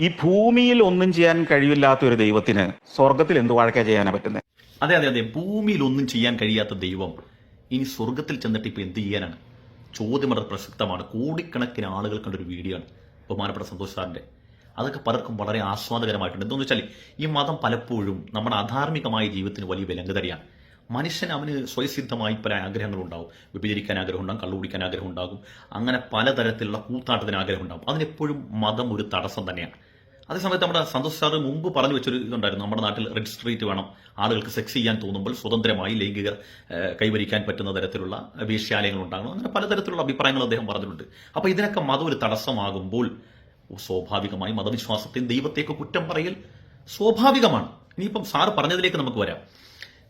ഈ ഭൂമിയിൽ ഒന്നും ചെയ്യാൻ കഴിവില്ലാത്ത ഒരു ദൈവത്തിന് സ്വർഗത്തിൽ എന്ത് വാഴക്കാ ചെയ്യാനാ പറ്റുന്നത് അതെ അതെ അതെ. ഭൂമിയിൽ ഒന്നും ചെയ്യാൻ കഴിയാത്ത ദൈവം ഇനി സ്വർഗത്തിൽ ചെന്നിട്ട് ഇപ്പൊ എന്ത് ചെയ്യാനാണ്? ചോദ്യം വളരെ പ്രസക്തമാണ്. കോടിക്കണക്കിന് ആളുകൾ കണ്ടൊരു വീഡിയോ ആണ്. ബഹുമാനപ്പെട്ട സന്തോഷ് സാറിന്റെ. അതൊക്കെ പലർക്കും വളരെ ആസ്വാദകരമായിട്ടുണ്ട്. എന്താണെന്ന് വെച്ചാൽ ഈ മതം പലപ്പോഴും നമ്മുടെ അധാർമികമായ ജീവിതത്തിന് വലിയ വിലങ്ങുതടിയാണ് മനുഷ്യൻ അവന് സ്വയസിദ്ധമായി പല ആഗ്രഹങ്ങളുണ്ടാവും. വിഭജിക്കാൻ ആഗ്രഹം ഉണ്ടാകും കള്ളു കുടിക്കാൻ ആഗ്രഹം ഉണ്ടാകും അങ്ങനെ പലതരത്തിലുള്ള കൂത്താട്ടത്തിന് ആഗ്രഹം ഉണ്ടാകും അതിനെപ്പോഴും മതം ഒരു തടസ്സം തന്നെയാണ്. അതേസമയത്ത് നമ്മുടെ സന്തോഷ് സാറ് മുമ്പ് പറഞ്ഞു വെച്ചൊരു ഇതുണ്ടായിരുന്നു. നമ്മുടെ നാട്ടിൽ റെഡ് സ്ട്രീറ്റ് വേണം. ആളുകൾക്ക് സെക്സ് ചെയ്യാൻ തോന്നുമ്പോൾ സ്വതന്ത്രമായി ലൈംഗിക കൈവരിക്കാൻ പറ്റുന്ന തരത്തിലുള്ള വേശ്യാലയങ്ങൾ ഉണ്ടാകണം. അങ്ങനെ പലതരത്തിലുള്ള അഭിപ്രായങ്ങൾ അദ്ദേഹം പറഞ്ഞിട്ടുണ്ട്. അപ്പോൾ ഇതിനൊക്കെ മതം ഒരു തടസ്സമാകുമ്പോൾ സ്വാഭാവികമായി മതവിശ്വാസത്തെയും ദൈവത്തെയൊക്കെ കുറ്റം പറയൽ സ്വാഭാവികമാണ്. ഇനിയിപ്പം സാറ് പറഞ്ഞതിലേക്ക് നമുക്ക് വരാം.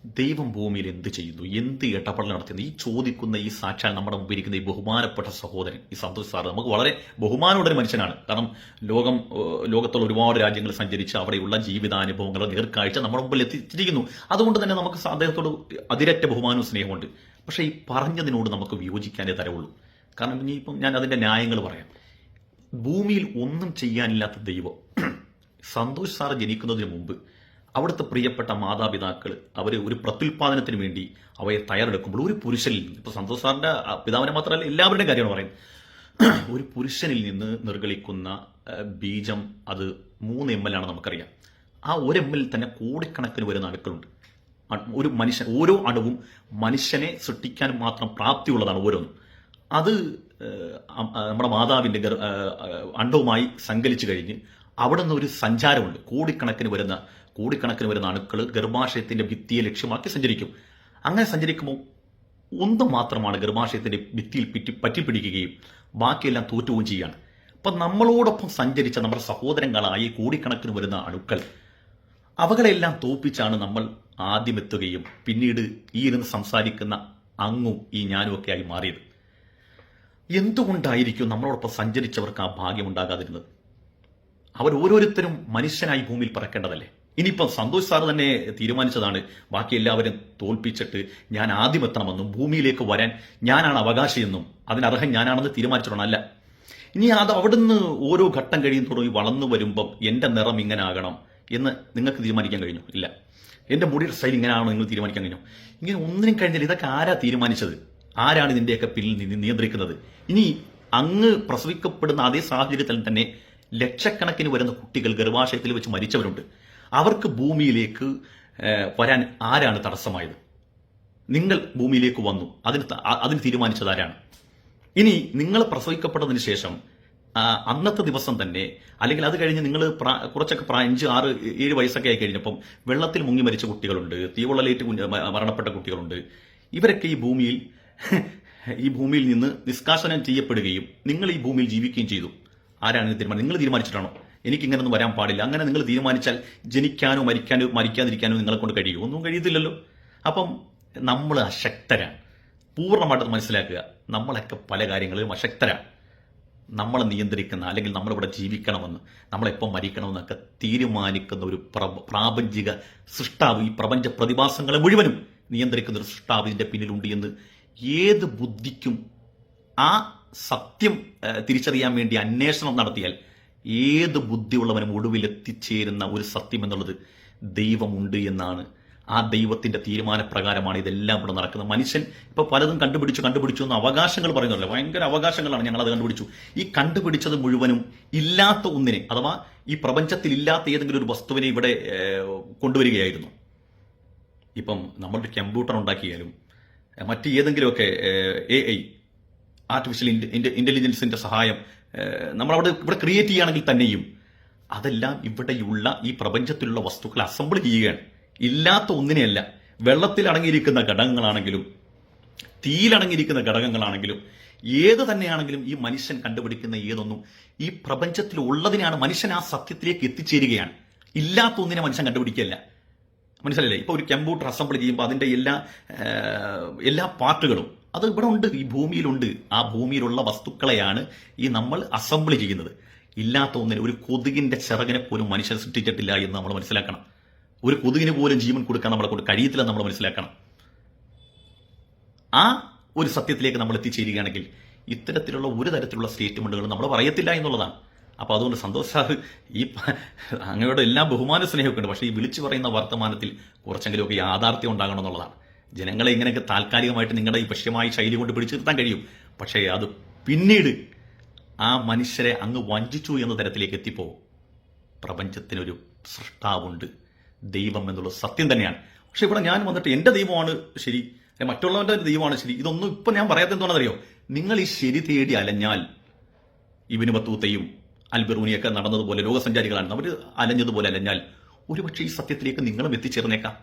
ദൈവം ഭൂമിയിൽ എന്ത് ചെയ്യുന്നു? എന്ത് ഇടപെടൽ നടത്തുന്നു? ഈ ചോദിക്കുന്ന ഈ സാക്ഷാൽ നമ്മുടെ മുമ്പിൽ ഇരിക്കുന്ന ഈ ബഹുമാനപ്പെട്ട സഹോദരൻ. ഈ സന്തോഷ് സാർ നമുക്ക് വളരെ ബഹുമാനമുള്ള ഒരു മനുഷ്യനാണ്. കാരണം ലോകം ലോകത്തുള്ള ഒരുപാട് രാജ്യങ്ങൾ സഞ്ചരിച്ച് അവിടെയുള്ള ജീവിതാനുഭവങ്ങൾ നേർക്കാഴ്ച നമ്മുടെ മുമ്പിൽ എത്തിച്ചിരിക്കുന്നു. അതുകൊണ്ട് തന്നെ നമുക്ക് അദ്ദേഹത്തോട് അതിരറ്റ ബഹുമാനവും സ്നേഹമുണ്ട്. പക്ഷേ ഈ പറഞ്ഞതിനോട് നമുക്ക് വിയോജിക്കാനേ തരവുള്ളൂ. കാരണം ഇനിയിപ്പം ഞാൻ അതിന്റെ ന്യായങ്ങൾ പറയാം. ഭൂമിയിൽ ഒന്നും ചെയ്യാനില്ലാത്ത ദൈവം സന്തോഷ് സാർ ജനിക്കുന്നതിന് മുമ്പ് അവിടുത്തെ പ്രിയപ്പെട്ട മാതാപിതാക്കൾ അവർ ഒരു പ്രത്യുൽപാദനത്തിന് വേണ്ടി അവയെ തയ്യാറെടുക്കുമ്പോൾ ഒരു പുരുഷനിൽ ഇപ്പൊ സന്തോഷ് സാറിന്റെ പിതാവിനെ മാത്രമല്ല എല്ലാവരുടെയും കാര്യമാണ് പറയുന്നത്. ഒരു പുരുഷനിൽ നിന്ന് നിർഗളിക്കുന്ന ബീജം അത് മൂന്ന് എം എൽ ആണ് നമുക്കറിയാം. ആ ഒരു എം എൽ തന്നെ കോടിക്കണക്കിന് വരുന്ന അണുക്കളുണ്ട് ഒരു മനുഷ്യൻ ഓരോ അണുവും മനുഷ്യനെ സൃഷ്ടിക്കാൻ മാത്രം പ്രാപ്തിയുള്ളതാണ് ഓരോന്നും. അത് നമ്മുടെ ഏഹ്, അണ്ഡവുമായി സങ്കലിച്ചു കഴിഞ്ഞ് അവിടെ നിന്ന് ഒരു സഞ്ചാരമുണ്ട്. കോടിക്കണക്കിന് വരുന്ന കോടിക്കണക്കിന് വരുന്ന അണുക്കൾ ഗർഭാശയത്തിന്റെ ഭിത്തിയെ ലക്ഷ്യമാക്കി സഞ്ചരിക്കും. അങ്ങനെ സഞ്ചരിക്കുമ്പോൾ ഒന്ന് മാത്രമാണ് ഗർഭാശയത്തിന്റെ ഭിത്തിയിൽ പിറ്റി പറ്റിപ്പിടിക്കുകയും ബാക്കിയെല്ലാം തോറ്റുകയും ചെയ്യുകയാണ്. അപ്പൊ നമ്മളോടൊപ്പം സഞ്ചരിച്ച നമ്മുടെ സഹോദരങ്ങളായി കോടിക്കണക്കിന് വരുന്ന അണുക്കൾ അവകളെല്ലാം തോപ്പിച്ചാണ് നമ്മൾ ആദ്യം എത്തുകയും പിന്നീട് ഈ ഇരുന്ന് സംസാരിക്കുന്ന അങ്ങും ഈ ഞാനും ഒക്കെ ആയി മാറിയത്. എന്തുകൊണ്ടായിരിക്കും നമ്മളോടൊപ്പം സഞ്ചരിച്ചവർക്ക് ആ ഭാഗ്യമുണ്ടാകാതിരുന്നത് അവർ ഓരോരുത്തരും മനുഷ്യനായി ഭൂമിയിൽ പറക്കേണ്ടതല്ലേ? ഇനിയിപ്പം സന്തോഷ് സാർ തന്നെ തീരുമാനിച്ചതാണ്. ബാക്കി എല്ലാവരും തോൽപ്പിച്ചിട്ട് ഞാൻ ആദ്യം എത്തണമെന്നും ഭൂമിയിലേക്ക് വരാൻ ഞാനാണ് അവകാശിയെന്നും അതിനർഹം ഞാനാണെന്ന് തീരുമാനിച്ചിട്ടുണ്ട് അല്ല. ഇനി അത് അവിടുന്ന് ഓരോ ഘട്ടം കഴിയും തുടങ്ങി വളർന്നു വരുമ്പം എന്റെ നിറം ഇങ്ങനെ ആകണം എന്ന് നിങ്ങൾക്ക് തീരുമാനിക്കാൻ കഴിഞ്ഞു? ഇല്ല. എന്റെ മുടിയുടെ സ്റ്റൈൽ ഇങ്ങനെ ആണോ നിങ്ങൾ തീരുമാനിക്കാൻ കഴിഞ്ഞു? ഇങ്ങനെ ഒന്നിനും കഴിഞ്ഞില്ല. ഇതൊക്കെ ആരാ തീരുമാനിച്ചത്? ആരാണ് ഇതിന്റെയൊക്കെ പിന്നിൽ നിയന്ത്രിക്കുന്നത്? ഇനി അങ്ങ് പ്രസവിക്കപ്പെടുന്ന അതേ സാഹചര്യത്തിൽ തന്നെ ലക്ഷക്കണക്കിന് വരുന്ന കുട്ടികൾ ഗർഭാശയത്തിൽ വെച്ച് മരിച്ചവരുണ്ട്. അവർക്ക് ഭൂമിയിലേക്ക് വരാൻ ആരാണ് തടസ്സമായത്? നിങ്ങൾ ഭൂമിയിലേക്ക് വന്നു. അതിന് അതിന് തീരുമാനിച്ചത് ആരാണ്? ഇനി നിങ്ങൾ പ്രസവിക്കപ്പെട്ടതിന് ശേഷം അന്നത്തെ ദിവസം തന്നെ അല്ലെങ്കിൽ അത് കഴിഞ്ഞ് നിങ്ങൾ കുറച്ചൊക്കെ പ്രായം അഞ്ച് ആറ് ഏഴ് വയസ്സൊക്കെ ആയി കഴിഞ്ഞപ്പം വെള്ളത്തിൽ മുങ്ങി മരിച്ച കുട്ടികളുണ്ട് തീവള്ളലേറ്റ് മരണപ്പെട്ട കുട്ടികളുണ്ട്. ഇവരൊക്കെ ഈ ഭൂമിയിൽ ഈ ഭൂമിയിൽ നിന്ന് നിഷ്കാസനം ചെയ്യപ്പെടുകയും നിങ്ങൾ ഈ ഭൂമിയിൽ ജീവിക്കുകയും ചെയ്തു. ആരാണ് തീരുമാനം നിങ്ങൾ തീരുമാനിച്ചിട്ടാണോ? എനിക്ക് ഇങ്ങനൊന്നും വരാൻ പാടില്ല. അങ്ങനെ നിങ്ങൾ തീരുമാനിച്ചാൽ ജനിക്കാനോ മരിക്കാനോ മരിക്കാതിരിക്കാനോ നിങ്ങളെ കൊണ്ട് കഴിയുമോ? ഒന്നും കഴിയത്തില്ലല്ലോ. അപ്പം നമ്മൾ അശക്തരാണ്. പൂർണമായിട്ട് മനസ്സിലാക്കുക നമ്മളൊക്കെ പല കാര്യങ്ങളിലും അശക്തരാണ്. നമ്മളെ നിയന്ത്രിക്കുന്ന അല്ലെങ്കിൽ നമ്മളിവിടെ ജീവിക്കണമെന്ന് നമ്മളെപ്പം മരിക്കണമെന്നൊക്കെ തീരുമാനിക്കുന്ന ഒരു പ്ര- പ്രാപഞ്ചിക സൃഷ്ടാവ് ഈ പ്രപഞ്ച പ്രതിഭാസങ്ങളെ മുഴുവനും നിയന്ത്രിക്കുന്ന ഒരു സൃഷ്ടാവ് ഇതിന്റെ പിന്നിലുണ്ട് എന്ന് ഏത് ബുദ്ധിക്കും ആ സത്യം തിരിച്ചറിയാൻ വേണ്ടി അന്വേഷണം നടത്തിയാൽ ഏത് ബുദ്ധിയുള്ളവനും ഒടുവിൽ എത്തിച്ചേരുന്ന ഒരു സത്യം എന്നുള്ളത് ദൈവമുണ്ട് എന്നാണ്. ആ ദൈവത്തിന്റെ തീരുമാനപ്രകാരമാണ് ഇതെല്ലാം ഇവിടെ നടക്കുന്നത്. മനുഷ്യൻ ഇപ്പൊ പലതും കണ്ടുപിടിച്ചു കണ്ടുപിടിച്ചു എന്ന് അവകാശങ്ങൾ പറയുന്നില്ല ഭയങ്കര അവകാശങ്ങളാണ് ഞങ്ങൾ അത് കണ്ടുപിടിച്ചു. ഈ കണ്ടുപിടിച്ചത് മുഴുവനും ഇല്ലാത്ത ഒന്നിനെ അഥവാ ഈ പ്രപഞ്ചത്തിൽ ഇല്ലാത്ത ഏതെങ്കിലും ഒരു വസ്തുവിനെ ഇവിടെ കൊണ്ടുവരികയായിരുന്നു. ഇപ്പം നമ്മളൊരു കമ്പ്യൂട്ടർ ഉണ്ടാക്കിയാലും മറ്റ് ഏതെങ്കിലുമൊക്കെ എ ഐ ആർട്ടിഫിഷ്യൽ ഇന്റലിജൻസിന്റെ സഹായം നമ്മളവിടെ ഇവിടെ ക്രിയേറ്റ് ചെയ്യുകയാണെങ്കിൽ തന്നെയും അതെല്ലാം ഇവിടെയുള്ള ഈ പ്രപഞ്ചത്തിലുള്ള വസ്തുക്കളെ അസംബിൾ ചെയ്യുകയാണ്. ഇല്ലാത്ത ഒന്നിനെയല്ല വെള്ളത്തിൽ അടങ്ങിയിരിക്കുന്ന ഘടകങ്ങളാണെങ്കിലും തീയിലടങ്ങിയിരിക്കുന്ന ഘടകങ്ങളാണെങ്കിലും ഏത് തന്നെയാണെങ്കിലും ഈ മനുഷ്യൻ കണ്ടുപിടിക്കുന്ന ഏതൊന്നും ഈ പ്രപഞ്ചത്തിൽ ഉള്ളതിനാണ് മനുഷ്യൻ ആ സത്യത്തിലേക്ക് എത്തിച്ചേരുകയാണ്. ഇല്ലാത്ത ഒന്നിനെ മനുഷ്യൻ കണ്ടുപിടിക്കുകയല്ല. മനസ്സിലല്ലേ ഇപ്പൊ ഒരു കമ്പ്യൂട്ടർ അസംബിൾ ചെയ്യുമ്പോൾ അതിന്റെ എല്ലാ എല്ലാ പാർട്ടുകളും അത് ഇവിടെ ഉണ്ട് ഈ ഭൂമിയിലുണ്ട്. ആ ഭൂമിയിലുള്ള വസ്തുക്കളെയാണ് ഈ നമ്മൾ അസംബിൾ ചെയ്യുന്നത്. ഇല്ലാത്ത ഒന്നിന് ഒരു കൊതുകിന്റെ ചിറകിനെ പോലും മനുഷ്യൻ സൃഷ്ടിച്ചിട്ടില്ല എന്ന് നമ്മൾ മനസ്സിലാക്കണം. ഒരു കൊതുകിന് പോലും ജീവൻ കൊടുക്കാൻ നമ്മളെ കൊണ്ട് കഴിയത്തില്ല നമ്മൾ മനസ്സിലാക്കണം. ആ ഒരു സത്യത്തിലേക്ക് നമ്മൾ എത്തിച്ചേരുകയാണെങ്കിൽ ഇത്തരത്തിലുള്ള ഒരു തരത്തിലുള്ള സ്റ്റേറ്റ്മെന്റുകൾ നമ്മൾ പറയത്തില്ല എന്നുള്ളതാണ്. അപ്പോൾ അതുകൊണ്ട് സന്തോഷ് സാർ ഈ അങ്ങയുടെ എല്ലാ ബഹുമാന സ്നേഹമൊക്കെ ഉണ്ട്. പക്ഷേ ഈ വിളിച്ചു പറയുന്ന വർത്തമാനത്തിൽ കുറച്ചെങ്കിലുമൊക്കെ യാഥാർത്ഥ്യം ഉണ്ടാകണം എന്നുള്ളതാണ്. ജനങ്ങളെ ഇങ്ങനെയൊക്കെ താൽക്കാലികമായിട്ട് നിങ്ങളുടെ ഈ വശ്യമായ ശൈലി കൊണ്ട് പിടിച്ചു നിർത്താൻ കഴിയും. പക്ഷേ അത് പിന്നീട് ആ മനുഷ്യരെ അങ്ങ് വഞ്ചിച്ചു എന്ന തരത്തിലേക്ക് എത്തിപ്പോ പ്രപഞ്ചത്തിനൊരു സൃഷ്ടാവുണ്ട്. ദൈവം എന്നുള്ള സത്യം തന്നെയാണ്. പക്ഷെ ഇവിടെ ഞാൻ വന്നിട്ട് എന്റെ ദൈവമാണ് ശരി മറ്റുള്ളവന്റെ ദൈവമാണ് ശരി ഇതൊന്നും ഇപ്പൊ ഞാൻ പറയാത്ത എന്താണെന്നറിയോ നിങ്ങൾ ഈ ശരി തേടി അലഞ്ഞാൽ ഇബിന് ബത്തൂത്തയും അൽബറൂനിയൊക്കെ നടന്നതുപോലെ ലോകസഞ്ചാരികളാണ് അവർ അലഞ്ഞതുപോലെ അലഞ്ഞാൽ ഒരുപക്ഷെ ഈ സത്യത്തിലേക്ക് നിങ്ങളും എത്തിച്ചേർന്നേക്കാം.